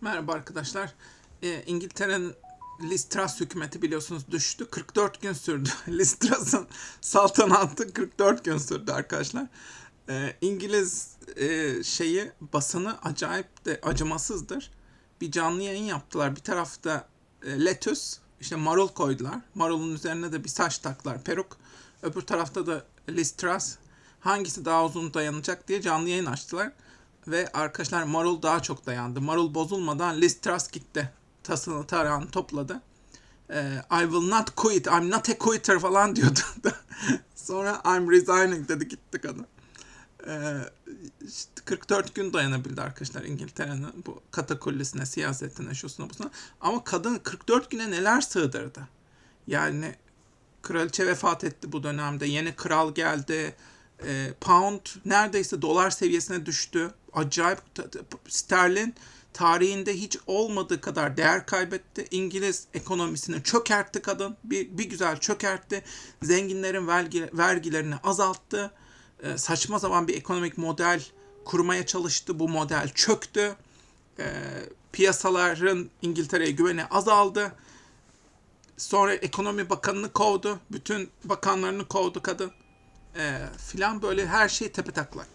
Merhaba arkadaşlar. Ee, İngiltere'nin Liz Truss hükümeti biliyorsunuz düştü. 44 gün sürdü. Liz Truss'ın saltanatı 44 gün sürdü arkadaşlar. Ee, İngiliz e, şeyi basını acayip de acımasızdır. Bir canlı yayın yaptılar. Bir tarafta e, lettuce, işte marul koydular. Marulun üzerine de bir saç taktılar, peruk. Öbür tarafta da Liz Truss. Hangisi daha uzun dayanacak diye canlı yayın açtılar. Ve arkadaşlar Marul daha çok dayandı. Marul bozulmadan Liz Truss gitti. Tasını tarağını topladı. Ee, I will not quit, I'm not a quitter falan diyordu. Sonra I'm resigning dedi gitti kadın. Ee, işte 44 gün dayanabildi arkadaşlar İngiltere'nin bu katakullisine, siyasetine, şusuna busuna. Ama kadın 44 güne neler sığdırdı. Yani kraliçe vefat etti bu dönemde. Yeni kral geldi. E, pound neredeyse dolar seviyesine düştü. Acayip sterlin tarihinde hiç olmadığı kadar değer kaybetti. İngiliz ekonomisini çökertti kadın. Bir, bir güzel çökertti. Zenginlerin vergi, vergilerini azalttı. E, saçma zaman bir ekonomik model kurmaya çalıştı. Bu model çöktü. E, piyasaların İngiltere'ye güveni azaldı. Sonra ekonomi bakanını kovdu. Bütün bakanlarını kovdu kadın. Ee, filan böyle her şey tepe taklak.